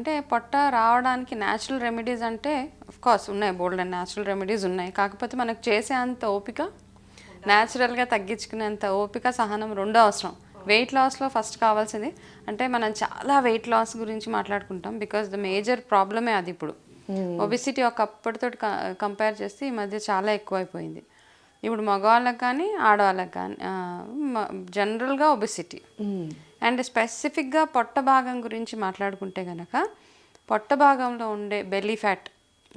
అంటే పొట్ట రావడానికి న్యాచురల్ రెమెడీస్ అంటే కోర్స్ ఉన్నాయి బోల్డ్ అండ్ న్యాచురల్ రెమెడీస్ ఉన్నాయి. కాకపోతే మనకు చేసే అంత ఓపిక న్యాచురల్గా తగ్గించుకునేంత ఓపిక సహనం రెండో అవసరం. వెయిట్ లాస్లో ఫస్ట్ కావాల్సింది అంటే మనం చాలా వెయిట్ లాస్ గురించి మాట్లాడుకుంటాం బికాస్ ద మేజర్ ప్రాబ్లమే అది ఇప్పుడు. ఒబిసిటీ ఒకప్పటితో కంపేర్ చేస్తే ఈ మధ్య చాలా ఎక్కువైపోయింది. ఇప్పుడు మగవాళ్ళకి కానీ ఆడవాళ్ళకి కానీ జనరల్గా ఒబిసిటీ. అండ్ స్పెసిఫిక్గా పొట్ట భాగం గురించి మాట్లాడుకుంటే కనుక పొట్ట భాగంలో ఉండే బెల్లీ ఫ్యాట్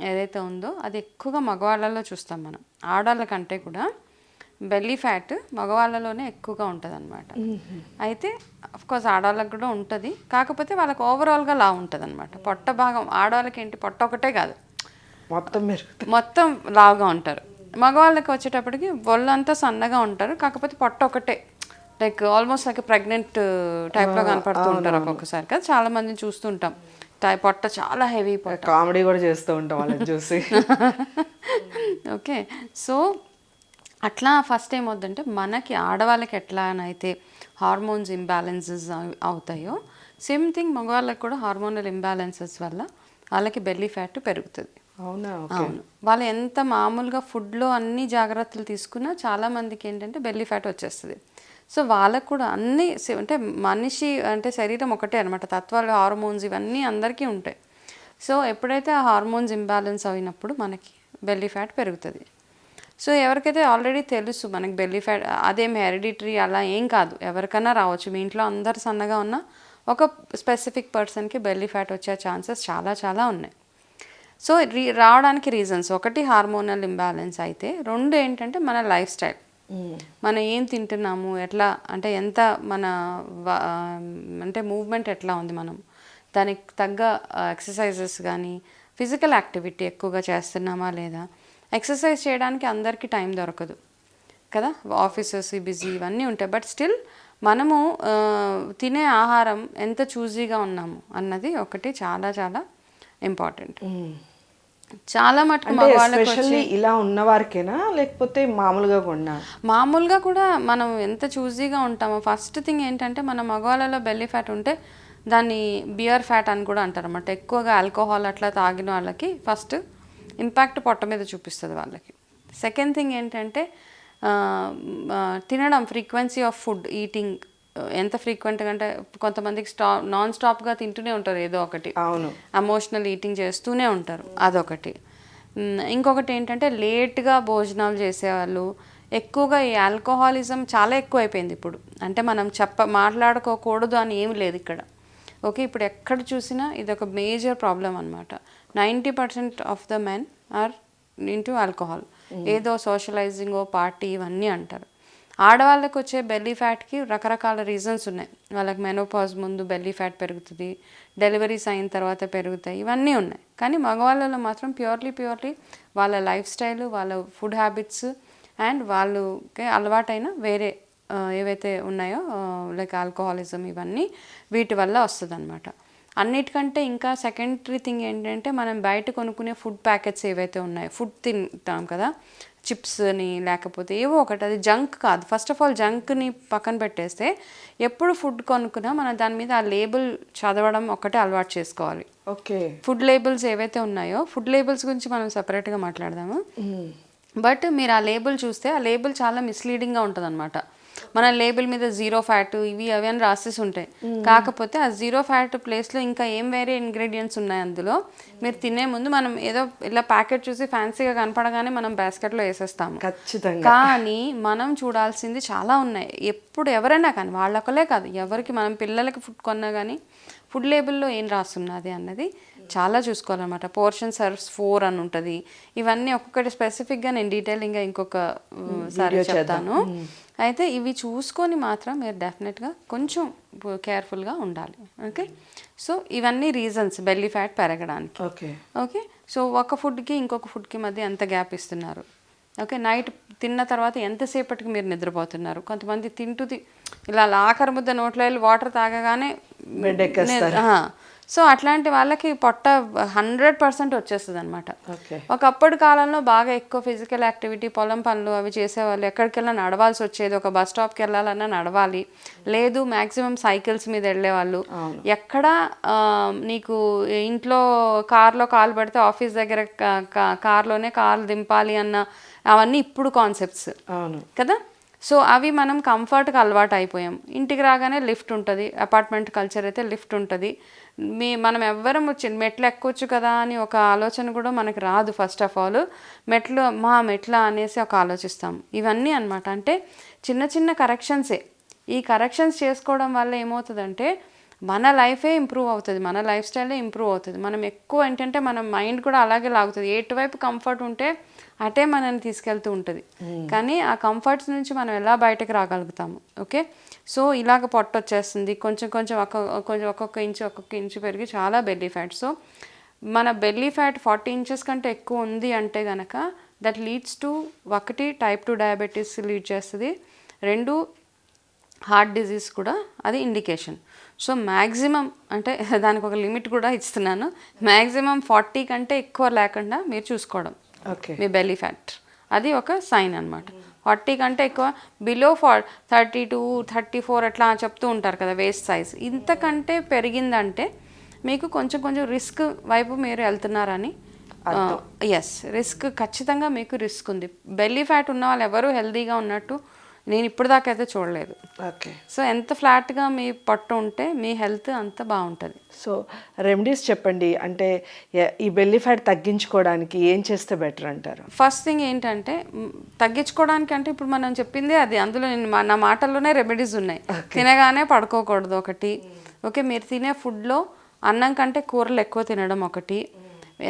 ఏదైతే ఉందో అది ఎక్కువగా మగవాళ్ళలో చూస్తాం మనం. ఆడవాళ్ళ కంటే కూడా బెల్లీ ఫ్యాట్ మగవాళ్ళలోనే ఎక్కువగా ఉంటుంది అనమాట అయితే కోర్స్ ఆడవాళ్ళకి కూడా ఉంటుంది. కాకపోతే వాళ్ళకి ఓవరాల్గా లా ఉంటుంది అనమాట పొట్ట భాగం ఆడవాళ్ళకి ఏంటి పొట్ట ఒకటే కాదు. మొత్తం మొత్తం లావుగా ఉంటారు. మగవాళ్ళకి వచ్చేటప్పటికి ఒళ్ళంతా సన్నగా ఉంటారు. కాకపోతే పొట్ట ఒకటే. లైక్ ఆల్మోస్ట్ లైక్ ప్రెగ్నెంట్ టైప్లో కనపడుతూ ఉంటారు ఒక్కొక్కసారి కదా. చాలా మందిని చూస్తుంటాం టై- పొట్ట చాలా హెవీ పొట్ట. కామెడీ కూడా చేస్తూ ఉంటాం వాళ్ళని చూసి. ఓకే. సో అట్లా ఫస్ట్ ఏమవుద్దంటే మనకి ఆడవాళ్ళకి ఎట్లానైతే హార్మోన్స్ ఇంబ్యాలెన్సెస్ అవుతాయో సేమ్ థింగ్ మగవాళ్ళకి కూడా హార్మోనల్ ఇంబ్యాలెన్సెస్ వల్ల వాళ్ళకి బెల్లీ ఫ్యాట్ పెరుగుతుంది. అవునా? అవును. వాళ్ళు ఎంత మామూలుగా ఫుడ్లో అన్ని జాగ్రత్తలు తీసుకున్నా చాలా మందికి ఏంటంటే బెల్లీ ఫ్యాట్ వచ్చేస్తుంది. సో వాళ్ళకు కూడా అన్ని సే- అంటే మనిషి అంటే శరీరం ఒకటే అనమాట తత్వాలు హార్మోన్స్ ఇవన్నీ అందరికీ ఉంటాయి. సో ఎప్పుడైతే ఆ హార్మోన్స్ ఇంబ్యాలెన్స్ అయినప్పుడు మనకి బెల్లీ ఫ్యాట్ పెరుగుతుంది. సో ఎవరికైతే ఆల్రెడీ తెలుసు మనకి బెల్లీ ఫ్యాట్ అదేం హెరిడిటరీ అలా ఏం కాదు. ఎవరికైనా రావచ్చు. మీ ఇంట్లో అందరు సన్నగా ఉన్న ఒక స్పెసిఫిక్ పర్సన్కి బెల్లీ ఫ్యాట్ వచ్చే ఛాన్సెస్ చాలా చాలా ఉన్నాయి. సో రీ రావడానికి రీజన్స్ ఒకటి హార్మోనల్ ఇంబ్యాలెన్స్ అయితే రెండు ఏంటంటే మన లైఫ్ స్టైల్ మనం ఏం తింటున్నాము ఎట్లా అంటే ఎంత మన అంటే మూవ్మెంట్ ఎట్లా ఉంది మనం. దానికి తగ్గ ఎక్సర్సైజెస్ కానీ ఫిజికల్ యాక్టివిటీ ఎక్కువగా చేస్తున్నామా లేదా? ఎక్సర్సైజ్ చేయడానికి అందరికీ టైం దొరకదు. కదా? ఆఫీసెస్ బిజీ ఇవన్నీ ఉంటాయి. బట్ స్టిల్ మనము తినే ఆహారం ఎంత చూజీగా ఉన్నాము అన్నది ఒకటి చాలా చాలా ఇంపార్టెంట్ చాలా మటుకు మగవాళ్ళకి ఇలా ఉన్న వారికేనా లేకపోతే మామూలుగా కొన్నా? మామూలుగా కూడా మనం ఎంత చూజీగా ఉంటామో ఫస్ట్ థింగ్ ఏంటంటే మన మగవాళ్ళలో బెల్లీ ఫ్యాట్ ఉంటే దాన్ని బియర్ ఫ్యాట్ అని కూడా అంటారు అన్నమాట ఎక్కువగా ఆల్కహాల్ అట్లా తాగిన వాళ్ళకి ఫస్ట్ ఇంపాక్ట్ పొట్ట మీద చూపిస్తుంది వాళ్ళకి. సెకండ్ థింగ్ ఏంటంటే తినడం ఫ్రీక్వెన్సీ ఆఫ్ ఫుడ్ ఈటింగ్ ఎంత ఫ్రీక్వెంట్గా అంటే కొంతమందికి స్టా నాన్ స్టాప్గా తింటూనే ఉంటారు ఏదో ఒకటి. అవును. ఎమోషనల్ ఈటింగ్ చేస్తూనే ఉంటారు. అదొకటి. ఇంకొకటి ఏంటంటే లేట్గా భోజనాలు చేసేవాళ్ళు ఎక్కువగా ఈ ఆల్కహాలిజం చాలా ఎక్కువ అయిపోయింది ఇప్పుడు. అంటే మనం చెప్ప మాట్లాడుకోకూడదు అని ఏమి లేదు ఇక్కడ. ఓకే ఇప్పుడు ఎక్కడ చూసినా ఇది ఒక మేజర్ ప్రాబ్లం అనమాట ninety percent of the men are into alcohol ఏదో సోషలైజింగ్ పార్టీ ఇవన్నీ అంటారు. ఆడవాళ్ళకి వచ్చే బెల్లీ ఫ్యాట్కి రకరకాల రీజన్స్ ఉన్నాయి. వాళ్ళకి మెనోపాజ్ ముందు బెల్లీ ఫ్యాట్ పెరుగుతుంది డెలివరీస్ అయిన తర్వాత పెరుగుతాయి ఇవన్నీ ఉన్నాయి. కానీ మగవాళ్ళలో మాత్రం ప్యూర్లీ ప్యూర్లీ వాళ్ళ లైఫ్ స్టైల్ వాళ్ళ ఫుడ్ హ్యాబిట్స్ అండ్ వాళ్ళకి అలవాటైన వేరే ఏవైతే ఉన్నాయో లైక్ ఆల్కహాలిజం ఇవన్నీ వీటి వల్ల వస్తుందన్నమాట. అన్నిటికంటే ఇంకా సెకండరీ థింగ్ ఏంటంటే మనం బయట కొనుక్కునే ఫుడ్ ప్యాకెట్స్ ఏవైతే ఉన్నాయో ఫుడ్ తింటాం కదా చిప్స్ అని లేకపోతే ఏవో ఒకటి అది జంక్ కాదు. ఫస్ట్ ఆఫ్ ఆల్ జంక్ని పక్కన పెట్టేస్తే ఎప్పుడు ఫుడ్ కొనుక్కున్నా మనం దాని మీద ఆ లేబుల్ చదవడం ఒకటే అలవాటు చేసుకోవాలి. ఓకే. ఫుడ్ లేబుల్స్ ఏవైతే ఉన్నాయో ఫుడ్ లేబుల్స్ గురించి మనం సపరేట్గా మాట్లాడదాము. బట్ మీరు ఆ లేబుల్ చూస్తే ఆ లేబుల్ చాలా మిస్లీడింగ్గా ఉంటుంది అనమాట మన లేబుల్ మీద జీరో ఫ్యాట్ ఇవి అవి అని రాసేసి ఉంటాయి కాకపోతే ఆ జీరో ఫ్యాట్ ప్లేస్లో ఇంకా ఏం వేరే ఇంగ్రీడియంట్స్ ఉన్నాయి అందులో? మీరు తినే ముందు మనం ఏదో ఇలా ప్యాకెట్ చూసి ఫ్యాన్సీగా కనపడగానే మనం బాస్కెట్లో వేసేస్తాము. ఖచ్చితంగా. కానీ మనం చూడాల్సింది చాలా ఉన్నాయి. ఎప్పుడు ఎవరైనా కానీ వాళ్ళొకలే కాదు ఎవరికి మనం పిల్లలకి ఫుడ్ కొన్నా కానీ ఫుడ్ లేబుల్లో ఏం రాస్తున్నది అన్నది చాలా చూసుకోవాలన్నమాట. పోర్షన్ సర్వ్స్ ఫోర్ అని ఉంటుంది. ఇవన్నీ ఒక్కొక్కటి స్పెసిఫిక్గా నేను డీటెయిలింగ్గా ఇంకొక సారి చెప్తాను. అయితే ఇవి చూసుకొని మాత్రం మీరు డెఫినెట్గా కొంచెం కేర్ఫుల్గా ఉండాలి. ఓకే సో ఇవన్నీ రీజన్స్ బెల్లీ ఫ్యాట్ పెరగడానికి. ఓకే ఓకే సో ఒక ఫుడ్కి ఇంకొక ఫుడ్కి మధ్య ఎంత గ్యాప్ ఇస్తున్నారు? ఓకే నైట్ తిన్న తర్వాత ఎంతసేపటికి మీరు నిద్రపోతున్నారు? కొంతమంది తింటూ తి- ఇలా ఆఖరి ముద్ద నోట్లో వెళ్ళి వాటర్ తాగగానే. సో అట్లాంటి వాళ్ళకి పొట్ట హండ్రెడ్ పర్సెంట్ వచ్చేస్తుంది అనమాట ఒకప్పటి కాలంలో బాగా ఎక్కువ ఫిజికల్ యాక్టివిటీ పొలం పనులు అవి చేసేవాళ్ళు ఎక్కడికెళ్ళినా నడవాల్సి వచ్చేది. ఒక బస్ స్టాప్కి వెళ్ళాలన్నా నడవాలి. లేదు మ్యాక్సిమం సైకిల్స్ మీద వెళ్ళేవాళ్ళు. ఎక్కడ నీకు ఇంట్లో కార్లో కాలు పడితే ఆఫీస్ దగ్గర కార్లోనే కాలు దింపాలి అన్న అవన్నీ ఇప్పుడు కాన్సెప్ట్స్. కదా? సో అవి మనం కంఫర్ట్గా అలవాటు అయిపోయాం. ఇంటికి రాగానే లిఫ్ట్ ఉంటుంది అపార్ట్మెంట్ కల్చర్ అయితే లిఫ్ట్ ఉంటుంది. మీ మనం ఎవ్వరం వచ్చి మెట్లు ఎక్కొచ్చు కదా అని ఒక ఆలోచన కూడా మనకి రాదు ఫస్ట్ ఆఫ్ ఆల్. మెట్లు మా మెట్ల అనేసి ఒక ఆలోచిస్తాం. ఇవన్నీ అనమాట అంటే చిన్న చిన్న కరెక్షన్సే. ఈ కరెక్షన్స్ చేసుకోవడం వల్ల ఏమవుతుందంటే మన లైఫే ఇంప్రూవ్ అవుతుంది మన లైఫ్ స్టైలే ఇంప్రూవ్ అవుతుంది. మనం ఎక్కువ ఏంటంటే మన మైండ్ కూడా అలాగే లాగుతుంది. ఎటువైపు కంఫర్ట్ ఉంటే అటే మనల్ని తీసుకెళ్తూ ఉంటుంది. కానీ ఆ కంఫర్ట్స్ నుంచి మనం ఎలా బయటకు రాగలుగుతాము? ఓకే సో ఇలాగ పొట్ట వచ్చేస్తుంది. కొంచెం కొంచెం ఒక్క కొంచెం ఒక్కొక్క ఇంచు ఒక్కొక్క ఇంచు పెరిగి చాలా బెల్లీ ఫ్యాట్ సో మన బెల్లీ ఫ్యాట్ ఫార్టీ ఇంచెస్ కంటే ఎక్కువ ఉంది అంటే గనక దట్ లీడ్స్ టు ఒకటి టైప్ టూ డయాబెటీస్ లీడ్ చేస్తుంది. రెండు హార్ట్ డిజీజ్ కూడా అది ఇండికేషన్ సో మ్యాక్సిమం అంటే దానికి ఒక లిమిట్ కూడా ఇస్తున్నాను. మ్యాక్సిమం ఫార్టీ కంటే ఎక్కువ లేకుండా మీరు చూసుకోవడం. మీ బెల్లీ ఫ్యాట్ అది ఒక సైన్ అనమాట ఫార్టీ కంటే ఎక్కువ below for thirty two thirty four అట్లా చెప్తూ ఉంటారు కదా వేస్ట్ సైజ్ ఇంతకంటే పెరిగిందంటే మీకు కొంచెం కొంచెం రిస్క్ వైపు మీరు వెళ్తున్నారని ఎస్ రిస్క్ ఖచ్చితంగా మీకు రిస్క్ ఉంది. బెల్లీ ఫ్యాట్ ఉన్న వాళ్ళు ఎవరు హెల్తీగా ఉన్నట్టు నేను ఇప్పటిదాకా అయితే చూడలేదు. ఓకే. సో ఎంత ఫ్లాట్గా మీ పొట్ట ఉంటే మీ హెల్త్ అంత బాగుంటుంది. సో రెమెడీస్ చెప్పండి. అంటే ఈ బెల్లీ ఫ్యాట్ తగ్గించుకోవడానికి ఏం చేస్తే బెటర్ అంటారు? ఫస్ట్ థింగ్ ఏంటంటే తగ్గించుకోవడానికి అంటే ఇప్పుడు మనం చెప్పింది అది. అందులో నా మాటల్లోనే రెమెడీస్ ఉన్నాయి. తినగానే పడుకోకూడదు ఒకటి. ఓకే మీరు తినే ఫుడ్లో అన్నం కంటే కూరలు ఎక్కువ తినడం ఒకటి.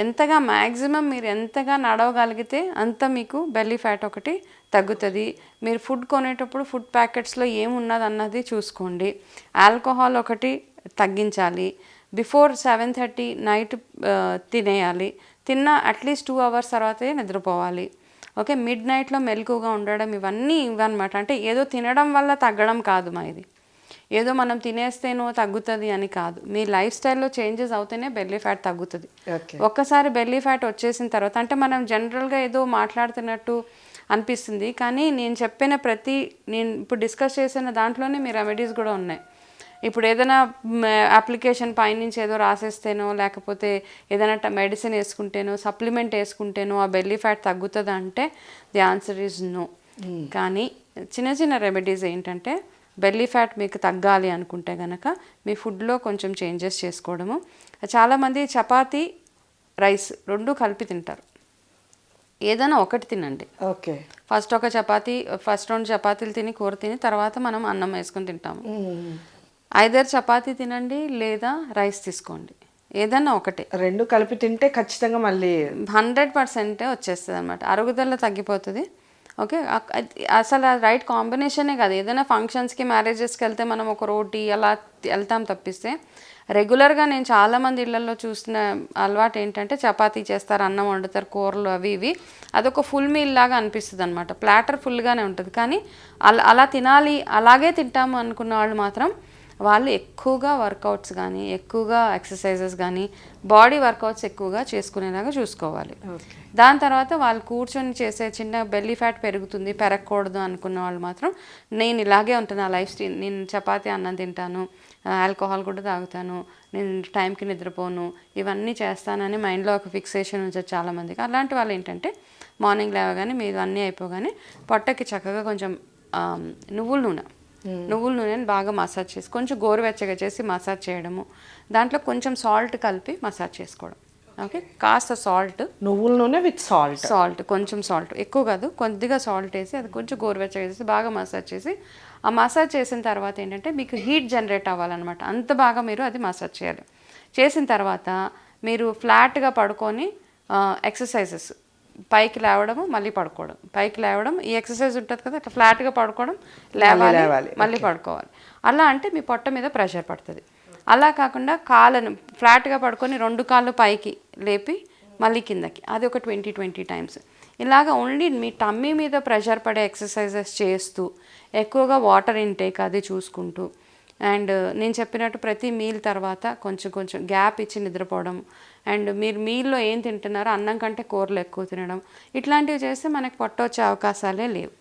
ఎంతగా మ్యాక్సిమం మీరు ఎంతగా నడవగలిగితే అంత మీకు బెల్లీ ఫ్యాట్ ఒకటి తగ్గుతుంది. మీరు ఫుడ్ కొనేటప్పుడు ఫుడ్ ప్యాకెట్స్లో ఏమున్నది అన్నది చూసుకోండి. ఆల్కహాల్ ఒకటి తగ్గించాలి. బిఫోర్ సెవెన్ థర్టీ నైట్ తినేయాలి. తిన్న అట్లీస్ట్ టూ అవర్స్ తర్వాతే నిద్రపోవాలి. ఓకే మిడ్ నైట్లో మెలకుగా ఉండడం ఇవన్నీ ఇవన్నమాట అంటే ఏదో తినడం వల్ల తగ్గడం కాదు మా ఇది. ఏదో మనం తినేస్తేనో తగ్గుతుంది అని కాదు. మీ లైఫ్ స్టైల్లో చేంజెస్ అవుతేనే బెల్లీ ఫ్యాట్ తగ్గుతుంది. ఒక్కసారి బెల్లీ ఫ్యాట్ వచ్చేసిన తర్వాత అంటే మనం జనరల్గా ఏదో మాట్లాడుతున్నట్టు అనిపిస్తుంది. కానీ నేను చెప్పిన ప్రతి నేను ఇప్పుడు డిస్కస్ చేసిన దాంట్లోనే మీ రెమెడీస్ కూడా ఉన్నాయి. ఇప్పుడు ఏదైనా అప్లికేషన్ పైనుంచి ఏదో రాసేస్తేనో లేకపోతే ఏదైనా మెడిసిన్ వేసుకుంటేనో సప్లిమెంట్ వేసుకుంటేనో ఆ బెల్లీ ఫ్యాట్ తగ్గుతుందా అంటే ది ఆన్సర్ ఈజ్ నో కానీ చిన్న చిన్న రెమెడీస్ ఏంటంటే బెల్లీ ఫ్యాట్ మీకు తగ్గాలి అనుకుంటే కనుక మీ ఫుడ్లో కొంచెం చేంజెస్ చేసుకోవడము. చాలామంది చపాతీ రైస్ రెండు కలిపి తింటారు. ఏదైనా ఒకటి తినండి. ఓకే. ఫస్ట్ ఒక చపాతీ ఫస్ట్ రెండు చపాతీలు తిని కూర తిని తర్వాత మనం అన్నం వేసుకొని తింటాము. ఐదర్ చపాతీ తినండి లేదా రైస్ తీసుకోండి. ఏదన్నా ఒకటే. రెండు కలిపి తింటే ఖచ్చితంగా మళ్ళీ హండ్రెడ్ పర్సెంటే వచ్చేస్తుంది అనమాట అరుగుదల తగ్గిపోతుంది. ఓకే? అసలు రైట్ కాంబినేషనే కాదు. ఏదైనా ఫంక్షన్స్కి మ్యారేజెస్కి వెళ్తే మనం ఒక రోటీ అలా వెళ్తాం తప్పిస్తే రెగ్యులర్గా నేను చాలామంది ఇళ్ళలో చూసిన అలవాటు ఏంటంటే చపాతీ చేస్తారు అన్నం వండుతారు కూరలు అవి ఇవి. అదొక ఫుల్ మీల్ లాగా అనిపిస్తుంది అనమాట ప్లాటర్ ఫుల్గానే ఉంటుంది. కానీ అలా అలా తినాలి అలాగే తింటాము అనుకున్న వాళ్ళు మాత్రం వాళ్ళు ఎక్కువగా వర్కౌట్స్ కానీ ఎక్కువగా ఎక్సర్సైజెస్ కానీ బాడీ వర్కౌట్స్ ఎక్కువగా చేసుకునేలాగా చూసుకోవాలి. దాని తర్వాత వాళ్ళు కూర్చొని చేసే చిన్న బెల్లీ ఫ్యాట్ పెరుగుతుంది పెరగకూడదు అనుకున్న వాళ్ళు మాత్రం నేను ఇలాగే ఉంటాను నా లైఫ్ స్టైల్ నేను చపాతీ అన్నం తింటాను ఆల్కహాల్ కూడా తాగుతాను నేను టైంకి నిద్రపోను ఇవన్నీ చేస్తానని మైండ్లో ఒక ఫిక్సేషన్ ఉంచదు చాలామందికి. అలాంటి వాళ్ళు ఏంటంటే మార్నింగ్ లేవగానే మీరు అన్నీ అయిపోగానే పొట్టకి చక్కగా కొంచెం ఆ, నువ్వుల నూనె. నువ్వుల నూనెని బాగా మసాజ్ చేసి కొంచెం గోరువెచ్చగా చేసి మసాజ్ చేయడము. దాంట్లో కొంచెం సాల్ట్ కలిపి మసాజ్ చేసుకోవడం. ఓకే? కాస్త సాల్ట్. నువ్వుల నూనె విత్ సాల్ట్. సాల్ట్ కొంచెం సాల్ట్. ఎక్కువ కాదు కొద్దిగా సాల్ట్ వేసి అది కొంచెం గోరువెచ్చగా చేసి బాగా మసాజ్ చేసి ఆ మసాజ్ చేసిన తర్వాత ఏంటంటే మీకు హీట్ జనరేట్ అవ్వాలన్నమాట. అంత బాగా మీరు అది మసాజ్ చేయాలి. చేసిన తర్వాత మీరు ఫ్లాట్గా పడుకొని ఎక్సర్సైజెస్ పైకి లేవడము మళ్ళీ పడుకోవడం. పైకి లేవడం ఈ ఎక్సర్సైజ్ ఉంటుంది కదా ఇట్లా ఫ్లాట్గా పడుకోవడం లేవాలి లేవాలి. మళ్ళీ పడుకోవాలి. అలా అంటే మీ పొట్ట మీద ప్రెషర్ పడుతుంది. అలా కాకుండా కాళ్ళను ఫ్లాట్గా పడుకొని రెండు కాళ్ళు పైకి లేపి మళ్ళీ కిందకి. అది ఒక ట్వంటీ ట్వంటీ టైమ్స్. ఇలాగ ఓన్లీ మీ టమ్మీ మీద ప్రెషర్ పడే ఎక్సర్సైజెస్ చేస్తూ ఎక్కువగా వాటర్ ఇంటేక్ అది చూసుకుంటూ అండ్ నేను చెప్పినట్టు ప్రతి మీల్ తర్వాత కొంచెం కొంచెం గ్యాప్ ఇచ్చి నిద్రపోవడం అండ్ మీరు మీల్లో ఏం తింటున్నారో అన్నం కంటే కూరలు ఎక్కువ తినడం. ఇట్లాంటివి చేస్తే మనకి పొట్ట వచ్చే అవకాశాలే లేవు.